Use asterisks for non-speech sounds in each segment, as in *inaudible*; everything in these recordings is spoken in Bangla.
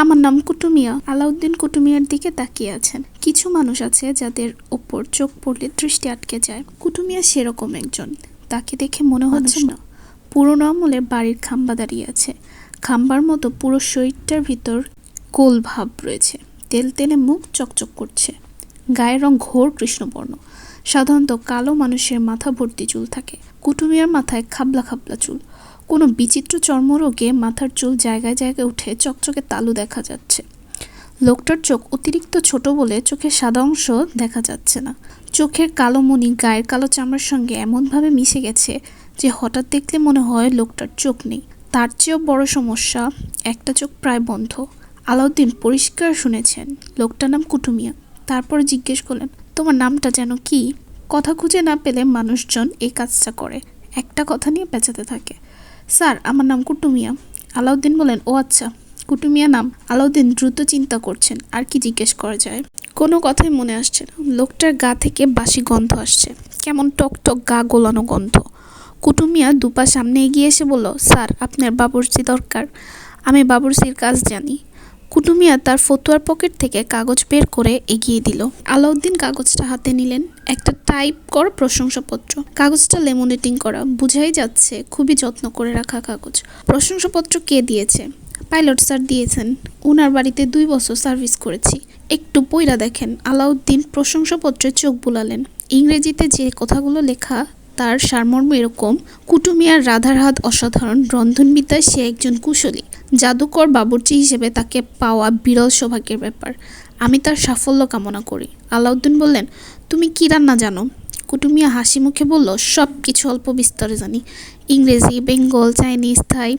আমার নাম কুটুমিয়া। আলাউদ্দিন কুটুমিয়ার দিকে তাকিয়ে আছেন। কিছু মানুষ আছে যাদের ওপর চোখ পড়লে দৃষ্টি আটকে যায়। কুটুমিয়া সেরকম একজন। তাকে দেখে মনে হচ্ছে না। পুরনো আমলে বাড়ির খাম্বা দাঁড়িয়ে আছে। খাম্বার মতো পুরো শরীরটার ভিতর কোল ভাব রয়েছে। তেল তেলে মুখ চকচক করছে। গায়ের রং ঘোর কৃষ্ণবর্ণ। সাধারণত কালো মানুষের মাথা ভর্তি চুল থাকে। কুটুমিয়ার মাথায় খাবলা খাবলা চুল। কোনো বিচিত্র চর্মরোগে মাথার চুল জায়গায় জায়গায় উঠে চকচকে তালু দেখা যাচ্ছে। লোকটার চোখ অতিরিক্ত ছোট বলে চোখের সাদা অংশ দেখা যাচ্ছে না। চোখের কালো মণি, গায়ের কালো চামড়ার সঙ্গে এমনভাবে মিশে গেছে যে হঠাৎ দেখলে মনে হয় লোকটার চোখ নেই। তার চেয়েও বড় সমস্যা, একটা চোখ প্রায় বন্ধ। আলাউদ্দিন পরিষ্কার শুনেছেন, লোকটার নাম কুটুমিয়া। তারপর জিজ্ঞেস করলেন, তোমার নামটা যেন কি? কথা খুঁজে না পেলে মানুষজন এই কাজটা করে। একটা কথা নিয়ে পেঁচাতে থাকে। স্যার, আমার নাম কুটুমিয়া। আলাউদ্দিন বলেন, ও আচ্ছা। কুটুমিয়া নাম আলাউদ্দিন দ্রুত চিন্তা করছেন, আর কি জিজ্ঞেস করা যায়? কোনো কথাই মনে আসছে না। লোকটার গা থেকে বাসি গন্ধ আসছে। কেমন টক টক গা গোলানো গন্ধ। কুটুমিয়া দুপা সামনে এগিয়ে এসে বলল, স্যার, আপনার বাবুর্চি দরকার। আমি বাবুর্চির কাজ জানি। কুটুমিয়া তার ফতুয়ার পকেট থেকে কাগজ বের করে এগিয়ে দিল। আলাউদ্দিন কাগজটা হাতে নিলেন। একটা টাইপ কর প্রশংসাপত্র। কাগজটা লেমোনেটিং করা। বুঝাই যাচ্ছে খুবই যত্ন করে রাখা কাগজ। প্রশংসাপত্র কে দিয়েছে? পাইলট স্যার দিয়েছেন। উনার বাড়িতে দুই বছর সার্ভিস করেছি। একটু পইরা দেখেন। আলাউদ্দিন প্রশংসাপত্রে চোখ বুলালেন। ইংরেজিতে যে কথাগুলো লেখা, তার সারমর্ম এরকম, কুটুমিয়ার রাধার হাত অসাধারণ, রন্ধনবিদ্যায় সে একজন কুশলী। জাদুকর বাবুর্চি হিসেবে তাকে পাওয়া বিরল সৌভাগ্যের ব্যাপার। আমি তার সাফল্য কামনা করি। আলাউদ্দিন বললেন, তুমি কী রান্না জানো? কুটুমিয়া হাসি মুখে বলল সব কিছু অল্প বিস্তারে জানি। ইংরেজি, বেঙ্গল, চাইনিজ, থাই।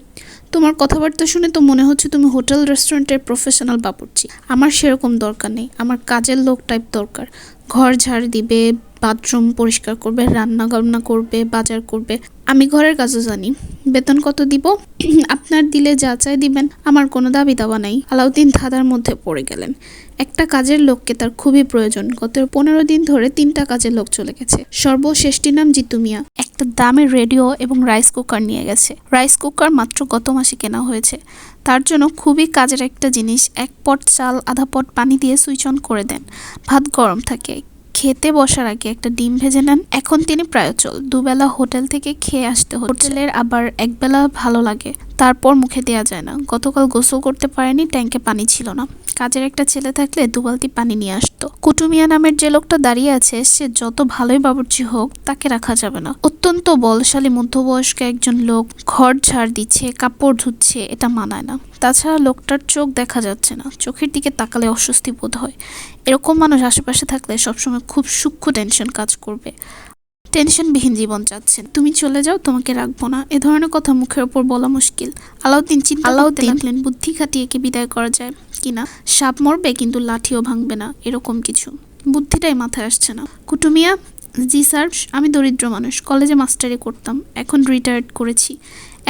তোমার কথাবার্তা শুনে তো মনে হচ্ছে তুমি হোটেল, রেস্টুরেন্টের প্রফেশনাল বাবুর্চি। আমার সেরকম দরকার নেই। আমার কাজের লোক টাইপ দরকার। ঘর ঝাড় দিবে, বাথরুম পরিষ্কার করবে রান্না বান্না করবে, বাজার করবে। আমি ঘরের কাজও জানি। বেতন কত দিব? *clears throat* আপনার দিলে যা চাই দিবেন। আমার কোনো দাবি দাওয়া নাই। আলাউদ্দিন ধাঁধার মধ্যে পড়ে গেলেন। একটা কাজের লোককে তার খুবই প্রয়োজন। গত পনেরো দিন ধরে তিনটা কাজের লোক চলে গেছে। সর্বশেষটির নাম জিতু মিয়া। একটা দামের রেডিও এবং রাইস কুকার নিয়ে গেছে। রাইস কুকার মাত্র গত মাসে কেনা হয়েছে। তার জন্য খুবই কাজের একটা জিনিস। এক পট চাল, আধা পট পানি দিয়ে সুইচ অন করে দেন। ভাত গরম থাকে। খেতে বসার আগে একটা ডিম ভেজে নেন। এখন তিনি প্রায় চল দুবেলা হোটেল থেকে খেয়ে আসতে হোটেলের আবার একবেলা ভালো লাগে। তারপর মুখে দেওয়া যায় না। গতকাল গোসল করতে পারেনি ট্যাঙ্কে পানি ছিল না। কাজের একটা ছেলে থাকলে দুবালতি পানি নিয়ে আসতো। কুটুমিয়া নামের যে লোকটা দাঁড়িয়ে আছে সে যত ভালোই বাবুর্চি হোক তাকে রাখা যাবে না। অত্যন্ত বলশালী মধ্যবয়স্ক একজন লোক ঘর ঝাড় দিচ্ছে কাপড় ধুচ্ছে এটা মানায় না। তাছাড়া লোকটার চোখ দেখা যাচ্ছে না চোখের দিকে তাকালে অস্বস্তি বোধ হয়। এরকম মানুষ আশেপাশে থাকলে সবসময় খুব সূক্ষ্ম টেনশন কাজ করবে। টেনশনবিহীন জীবন চাচ্ছেন। তুমি চলে যাও তোমাকে রাখব না। এ ধরনের কথা মুখের ওপর বলা মুশকিল। আলাউদ্দিন চিন্তা আলাউদ্দিন? বুদ্ধি খাটিয়ে কি বিদায় করা যায়। কিনা, সাপ মরবে কিন্তু লাঠিও ভাঙবে না, এরকম কিছু। বুদ্ধিটাই মাথায় আসছে না। কুটুমিয়া, জি স্যার, আমি দরিদ্র মানুষ, কলেজে মাস্টারি করতাম, এখন রিটায়ার্ড করেছি।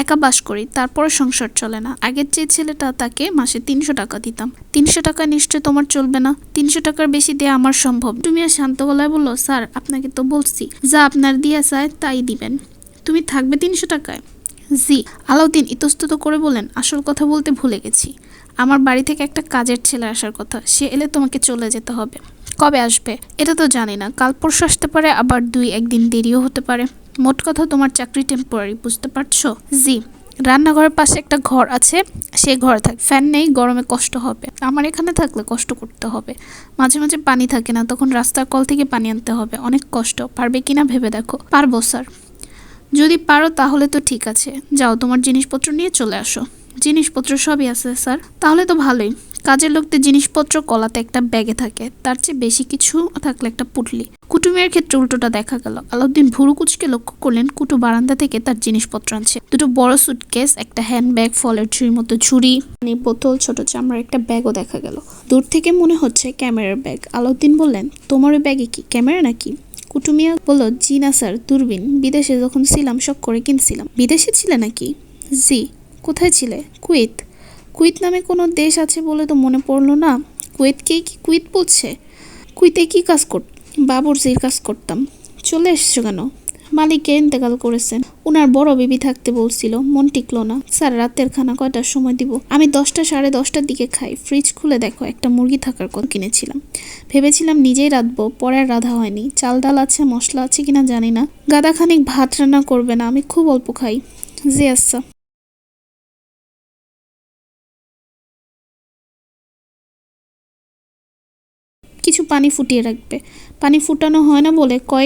একা বাস করি তারপরে সংসার চলে না। আগের যে ছেলেটা, তাকে মাসে তিনশো টাকা দিতাম। তিনশো টাকা নিশ্চয় তোমার চলবে না। তিনশো টাকার বেশি দেওয়া আমার সম্ভব। তুমি আর শান্ত গলায় বলল, স্যার, আপনাকে তো বলছি, যা আপনার দিয়া চায়, তাই দিবেন। তুমি থাকবে তিনশো টাকায়? জি, আলাউদ্দিন ইতস্তত করে বলেন আসল কথা বলতে ভুলে গেছি। আমার বাড়ি থেকে একটা কাজের ছেলে আসার কথা, সে এলে তোমাকে চলে যেতে হবে। কবে আসবে? এটা তো জানি না। কাল পরশু আসতে পারে, আবার দুই একদিন দেরিও হতে পারে। মোট কথা তোমার চাকরি টেম্পোরারি বুঝতে পারছ? জি, রান্নাঘরের পাশে একটা ঘর আছে, সে ঘরে থাক। ফ্যান নেই, গরমে কষ্ট হবে। আমার এখানে থাকলে কষ্ট করতে হবে। মাঝে মাঝে পানি থাকে না, তখন রাস্তার কল থেকে পানি আনতে হবে। অনেক কষ্ট। পারবে কিনা ভেবে দেখো। পারব, স্যার। যদি পারো তাহলে তো ঠিক আছে। যাও, তোমার জিনিসপত্র নিয়ে চলে আসো। জিনিসপত্র সবই আছে, স্যার। তাহলে তো ভালোই। কাজের লোকদের জিনিসপত্র কলাতে একটা ব্যাগে থাকে। তার চেয়ে বেশি কিছু থাকলে একটা পুটলি। কুটুমের ক্ষেত্রে উল্টোটা দেখা গেল। আলাউদ্দিন ভুরু কুচকে লক্ষ্য করলেন কুটু বারান্দা থেকে তার জিনিসপত্র আনছে। দুটো বড় সুটকেস একটা হ্যান্ডব্যাগ ফলের ঝুড়ির মতো ঝুড়ি, পানি বোতল, ছোট চামড়ার একটা ব্যাগও দেখা গেল। দূর থেকে মনে হচ্ছে ক্যামেরার ব্যাগ। আলাউদ্দিন বললেন, তোমার ওই ব্যাগে কি, ক্যামেরা নাকি? কুটুমিয়া বলল, জি না স্যার, দূরবীন। বিদেশে যখন ছিলাম, শখ করে কিনছিলাম। বিদেশে ছিলে নাকি? জি। কোথায় ছিলে? কুয়েত। কুয়েত নামে কোনো দেশ আছে বলে তো মনে পড়ল না। কুয়েতকে কি কুয়েত বলছে? কুয়েতে কি কাজ কর, বাবুর্চির কাজ করতাম। চলে এসছো কেন? মালিককে ইন্তেকাল করেছেন। উনার বড় বিবি থাকতে বলছিল, মন টিকলো না। স্যার, রাতের খানা কয়টার সময় দিব? আমি দশটা সাড়ে দশটার দিকে খাই। ফ্রিজ খুলে দেখো, একটা মুরগি থাকার কথা কিনেছিলাম। ভেবেছিলাম নিজেই রাঁধবো, পরে রাধা হয়নি। চাল ডাল আছে, মশলা আছে কিনা জানি না। গাদা খানিক ভাত রান্না করবে না, আমি খুব অল্প খাই। জি আচ্ছা। কিছু পানি ফুটিয়ে রাখবে। পানি ফুটানো হয় না বলে কয়েক